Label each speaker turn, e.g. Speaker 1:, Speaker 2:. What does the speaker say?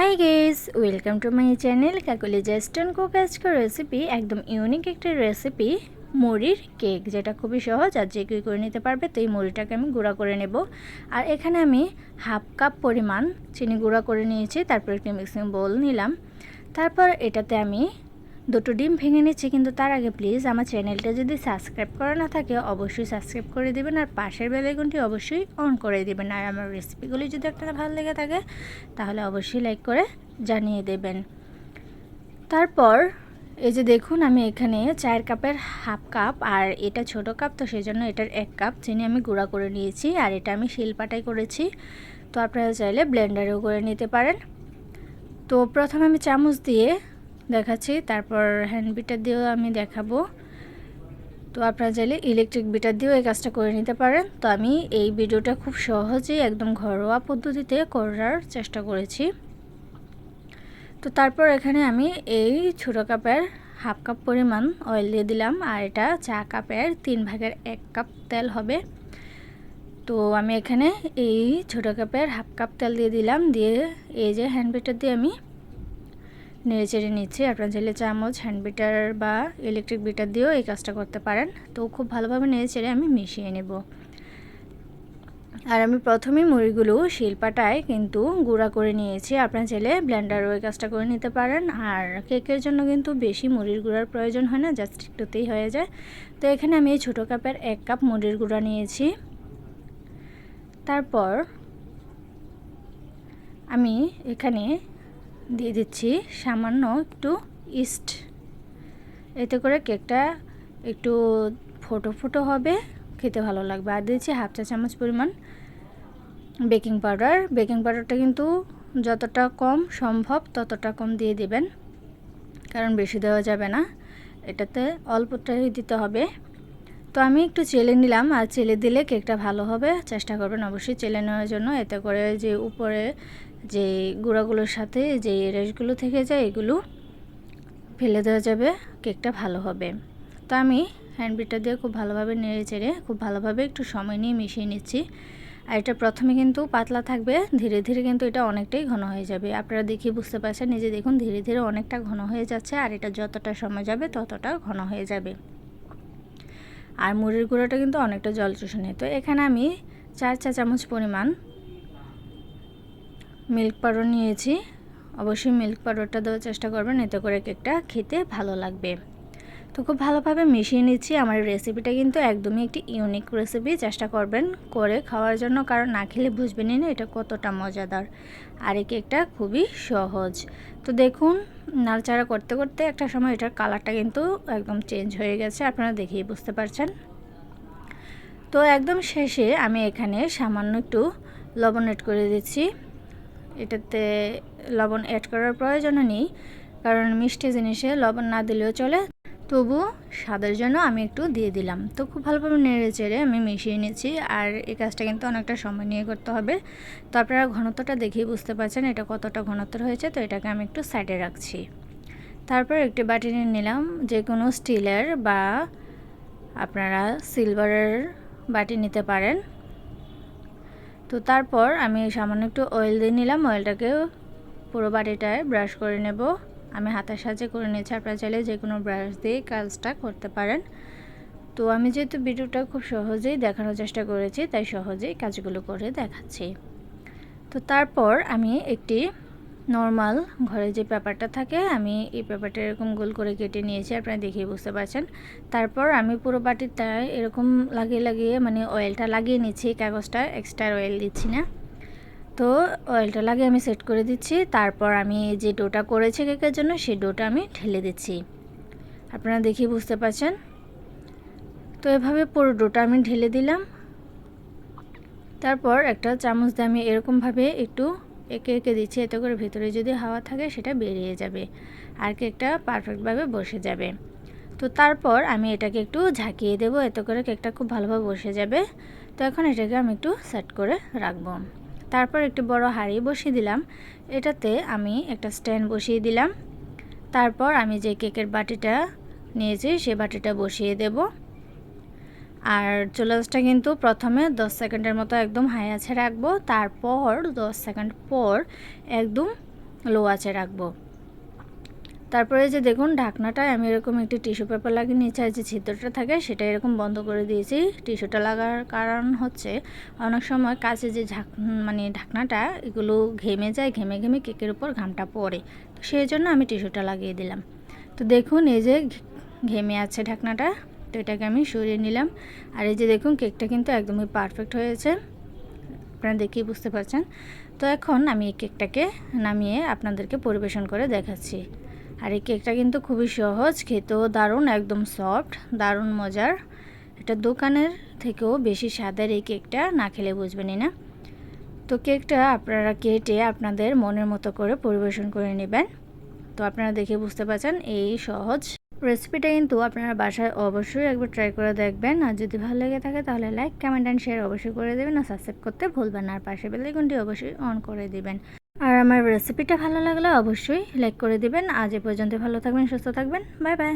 Speaker 1: Hi guys welcome to my channel Kakuli জাস্টন cook আজকের recipe একদম unique একটি recipe মুড়ির কেক যেটা খুবই সহজ। আর যে কেউ করে নিতে পারবে, তো এই মুড়িটাকে আমি গুঁড়া করে নেব। আর এখানে আমি হাফ কাপ পরিমাণ চিনি গুঁড়া করে নিয়েছি। তারপর একটি মিক্সিং বোল নিলাম। তারপর এটাতে আমি দুটো ডিম ভেঙে নিচ্ছি, কিন্তু তার আগে প্লিজ আমার চ্যানেলটা যদি সাবস্ক্রাইব করা না থাকে, অবশ্যই সাবস্ক্রাইব করে দেবেন আর পাশের বেলাইকনটি অবশ্যই অন করে দেবেন। আর আমার রেসিপিগুলি যদি আপনার ভালো লেগে থাকে, তাহলে অবশ্যই লাইক করে জানিয়ে দেবেন। তারপর, এই যে দেখুন, আমি এখানে চায়ের কাপের হাফ কাপ আর এটা ছোট কাপ তো সেই জন্য এটার এক কাপ চিনি আমি গুঁড়া করে নিয়েছি, আর এটা আমি শিলপাটাই করেছি। তো আপনারা চাইলে ব্লেন্ডারেও করে নিতে পারেন। তো প্রথমে আমি চামচ দিয়ে দেখাচ্ছি। তারপর হ্যান্ড বিটার দিয়েও আমি দেখাবো। তো আপনারা চাইলে ইলেকট্রিক বিটার দিয়েও এই কাজটা করে নিতে পারেন। তো আমি এই ভিডিওটা খুব সহজেই একদম ঘরোয়া পদ্ধতিতে করার চেষ্টা করেছি। তো তারপর এখানে আমি এই ছোটো কাপের হাফ কাপ পরিমাণ অয়েল দিয়ে দিলাম। আর এটা চা কাপের তিন ভাগের এক কাপ তেল হবে। তো আমি এখানে এই ছোটো কাপের হাফ কাপ তেল দিয়ে দিলাম। দিয়ে এই যে হ্যান্ড বিটার দিয়ে আমি নেড়ে চেড়ে নিচ্ছি। আপনার চাইলে চামচ হ্যান্ড বিটার বা ইলেকট্রিক বিটার দিয়েও এই কাজটা করতে পারেন। তো খুব ভালোভাবে নেড়ে চেড়ে আমি মিশিয়ে নেব। আর আমি প্রথমেই মুড়িগুলো শিলপাটায় কিন্তু গুঁড়া করে নিয়েছি। আপনার চাইলে ব্লেন্ডারও এই কাজটা করে নিতে পারেন। আর কেকের জন্য কিন্তু বেশি মুড়ির গুঁড়ার প্রয়োজন হয় না, জাস্ট একটুতেই হয়ে যায়। তো এখানে আমি এই ছোটো কাপের এক কাপ মুড়ির গুঁড়া নিয়েছি। তারপর আমি এখানে দিয়ে দিচ্ছি। সামান্য একটু ইস্ট। এতে করে কেকটা একটু ফোটো ফোটো হবে, খেতে ভালো লাগবে। আর দিয়েছি হাফ চা চামচ পরিমাণ বেকিং পাউডার। বেকিং পাউডারটা কিন্তু যতটা কম সম্ভব ততটা কম দিয়ে দেবেন, কারণ বেশি দেওয়া যাবে না। এটাতে অল্পটাই দিতে হবে। তো আমি একটু চেলে নিলাম আর চেলে দিলে কেকটা ভালো হবে। চেষ্টা করবেন অবশ্যই চেলে নেওয়ার জন্য। এতে করে যে উপরে যে গুঁড়াগুলোর সাথে যে রেশগুলো থেকে যায়, এগুলো ফেলে দেওয়া যাবে। কেকটা ভালো হবে। তো আমি হ্যান্ড বিটার দিয়ে খুব ভালোভাবে নেড়ে চেড়ে খুব ভালোভাবে একটু সময় নিয়ে মিশিয়ে নিচ্ছি। আর এটা প্রথমে কিন্তু পাতলা থাকবে, ধীরে ধীরে কিন্তু এটা অনেকটাই ঘন হয়ে যাবে। আপনারা দেখি বুঝতে পারছেন নিজে দেখুন ধীরে ধীরে অনেকটা ঘন হয়ে যাচ্ছে আর এটা যতটা সময় যাবে ততটা ঘন হয়ে যাবে। আর মুড়ির গুঁড়োটা কিন্তু অনেকটা জল চুষে তো এখানে আমি চার চা চামচ পরিমাণ মিল্ক পাউডার নিয়েছি। অবশ্যই মিল্ক পাউডারটা দেওয়ার চেষ্টা করবেন, এতে করে কেকটা খেতে ভালো লাগবে। তো খুব ভালোভাবে মিশিয়ে নিচ্ছি। আমার রেসিপিটা কিন্তু একদমই একটি ইউনিক রেসিপি চেষ্টা করবেন করে খাওয়ার জন্য, কারণ না খেলে বুঝবেনই না এটা কতটা মজাদার। আর এই কেকটা খুবই সহজ। তো দেখুন, নাড়াচাড়া করতে করতে একটা সময় এটার কালারটা কিন্তু একদম চেঞ্জ হয়ে গেছে। আপনারা দেখেই বুঝতে পারছেন। তো একদম শেষে আমি এখানে সামান্য একটু লবণ এড করে দিচ্ছি। এটাতে লবণ অ্যাড করার প্রয়োজন নেই, কারণ মিষ্টি জিনিসে লবণ না দিলেও চলে। তবু স্বাদের জন্য আমি একটু দিয়ে দিলাম। তো খুব ভালোভাবে নেড়ে চেড়ে আমি মিশিয়ে নিয়েছি আর এই কাজটা কিন্তু অনেকটা সময় নিয়ে করতে হবে। তো আপনারা ঘনত্বটা দেখেই বুঝতে পারছেন এটা কতটা ঘনত্ব হয়েছে। তো এটাকে আমি একটু সাইডে রাখছি। তারপর একটি বাটি নিয়ে নিলাম যে কোনো স্টিলের বা আপনারা সিলভারের বাটি নিতে পারেন। তো তারপর আমি সামান্য একটু অয়েল দিয়ে নিলাম। অয়েলটাকে পুরো বাটিটায় ব্রাশ করে নেব। আমি হাতের সাহায্যে করে নিয়েছি আপনারা চাইলে যে কোনো ব্রাশ দিয়ে কাজটা করতে পারেন। তো আমি যেহেতু ভিডিওটা খুব সহজেই দেখানোর চেষ্টা করেছি, তাই সহজেই কাজগুলো করে দেখাচ্ছি। তো তারপর আমি একটি নর্মাল ঘরে যে পেপারটা থাকে, আমি এই পেপারটা এরকম গোল করে কেটে নিয়েছি, আপনারা দেখেই বুঝতে পারছেন। তারপর আমি পুরো বাটিটায় এরকম লাগিয়ে লাগিয়ে মানে অয়েলটা লাগিয়ে নিচ্ছি, কাগজটা এক্সট্রা অয়েল দিচ্ছি না। তো অয়েলটা লাগে আমি সেট করে দিচ্ছি। তারপর আমি যে ডোটা করেছি কেকের জন্য, সেই ডোটা আমি ঢেলে দিচ্ছি। আপনারা দেখি বুঝতে পারছেন? তো এভাবে পুরো ডোটা আমি ঢেলে দিলাম। তারপর একটা চামচ দিয়ে আমি এরকমভাবে একটু একে একে দিচ্ছি, এতে করে ভিতরে যদি হাওয়া থাকে, সেটা বেরিয়ে যাবে আর কেকটা পারফেক্টভাবে বসে যাবে। তো তারপর আমি এটাকে একটু ঝাঁকিয়ে দেব, এতে করে কেকটা খুব ভালোভাবে বসে যাবে। তো এখন এটাকে আমি একটু সেট করে রাখব। তারপর একটি বড় হাঁড়ি বসিয়ে দিলাম। এটাতে আমি একটা স্ট্যান্ড বসিয়ে দিলাম। তারপর আমি যে কেকের বাটিটা নিয়েছি, সে বাটিটা বসিয়ে দেব। আর চুলাসটা কিন্তু প্রথমে 10 সেকেন্ডের মতো একদম হাই আছে রাখব। তারপর 10 সেকেন্ড পর একদম লো আছে রাখব। তারপরে যে দেখুন ঢাকনাটায় আমি এরকম একটি টিস্যু পেপার লাগিয়ে নিচে যে ছিদ্রটা থাকে সেটা এরকম বন্ধ করে দিয়েছি। টিস্যুটা লাগার কারণ হচ্ছে অনেক সময় কাছে যে ঝাঁক মানে ঢাকনাটা, এগুলো ঘেমে যায়, ঘেমে ঘেমে কেকের উপর ঘামটা পড়ে। তো সেই জন্য আমি টিস্যুটা লাগিয়ে দিলাম। তো দেখুন এই যে ঘেমে আছে ঢাকনাটা, তো এটাকে আমি সরিয়ে নিলাম। আর এই যে দেখুন কেকটা কিন্তু একদমই পারফেক্ট হয়েছে। আপনারা দেখেই বুঝতে পারছেন। তো এখন আমি এই কেকটাকে নামিয়ে আপনাদেরকে পরিবেশন করে দেখাচ্ছি। আর এই কেকটা কিন্তু খুবই সহজ, খেতেও দারুণ, একদম সফট দারুণ মজার। এটা দোকানের থেকেও বেশি স্বাদের এই কেকটা, না খেলে বুঝবেনই না। তো কেকটা আপনারা কেটে আপনাদের মনের মতো করে পরিবেশন করে নেবেন। তো আপনারা দেখে বুঝতে পারছেন এই সহজ রেসিপিটা কিন্তু আপনারা বাসায় অবশ্যই একবার ট্রাই করে দেখবেন। আর যদি ভালো লেগে থাকে তাহলে লাইক কমেন্ট অ্যান্ড শেয়ার অবশ্যই করে দেবেন। আর সাবস্ক্রাইব করতে ভুলবেন আর পাশে বেলাইকনটি অবশ্যই অন করে দিবেন। আমার রেসিপিটা ভালো লাগলে অবশ্যই লাইক করে দিবেন। আজ এ পর্যন্ত ভালো থাকবেন, সুস্থ থাকবেন। Bye bye